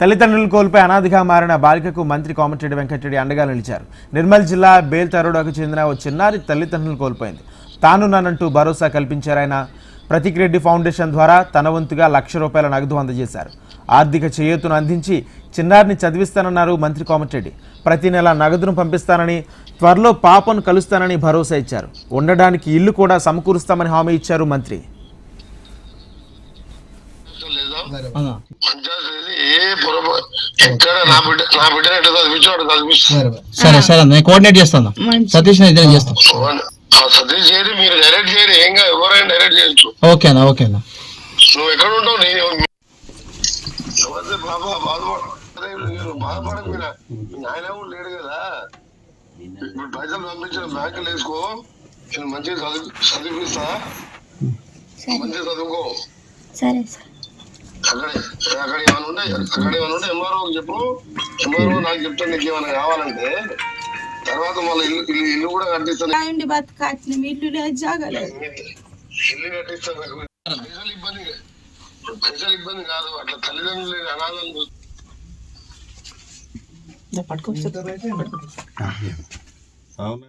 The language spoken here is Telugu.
తల్లిదండ్రులు కోల్పోయి అనాథిగా మారిన బాలికకు మంత్రి కోమటిరెడ్డి వెంకటరెడ్డి అండగా నిలిచారు. నిర్మల్ జిల్లా బేల్తరోడాకు చెందిన ఓ చిన్నారి తల్లిదండ్రులు కోల్పోయింది. తానున్నానంటూ భరోసా కల్పించారాయన ప్రతీక్ రెడ్డి ఫౌండేషన్ ద్వారా తన వంతుగా లక్ష రూపాయల నగదు అందజేశారు. ఆర్థిక చేయూతను అందించి చిన్నారిని చదివిస్తానన్నారు మంత్రి కోమటిరెడ్డి. ప్రతి నెల నగదును పంపిస్తానని త్వరలో పాపను కలుస్తానని భరోసా ఇచ్చారు. ఉండడానికి ఇల్లు కూడా సమకూరుస్తామని హామీ ఇచ్చారు మంత్రి. సరే సరే అన్న నేను కోఆర్డినేట్ చేస్తాను? సతీష్ నేను ఇద్దరం చేస్తాం ఆ సతీష్ చేయరు మీరు డైరెక్ట్ చేయరు ఏం కాదు ఎవరైనా డైరెక్ట్ చేయొచ్చు. ఓకే అన్న ఓకే అన్న. నువ్వు ఎక్కడ ఉంటావు? నేను ఎవరిదే బాబా? బాధపడ బాధపడకు మీరు కూడా లేడు కదా. ఇప్పుడు పైసలు పంపించిన బ్యాంకులు వేసుకో. నేను మంచిగా చదివి చదివిస్తా. మంచిగా చదువుకో. సరే సార్. అక్కడే అక్కడ ఏమైనా ఉంటే అక్కడ ఏమైనా ఉంటే ఎంఆర్ఓ చెప్పు. ఎంఆర్ఓ నాకు చెప్తాను నీకు ఏమైనా కావాలంటే తర్వాత మళ్ళీ ఇల్లు ఇల్లు ఇల్లు కూడా కట్టిస్తాను. బతకాచిన ఇల్లు ఇల్లు కట్టిస్తాను పైసలు ఇబ్బంది పైసలు ఇబ్బంది కాదు. అట్లా తల్లిదండ్రులు అనాథలు పట్టుకో అవునా?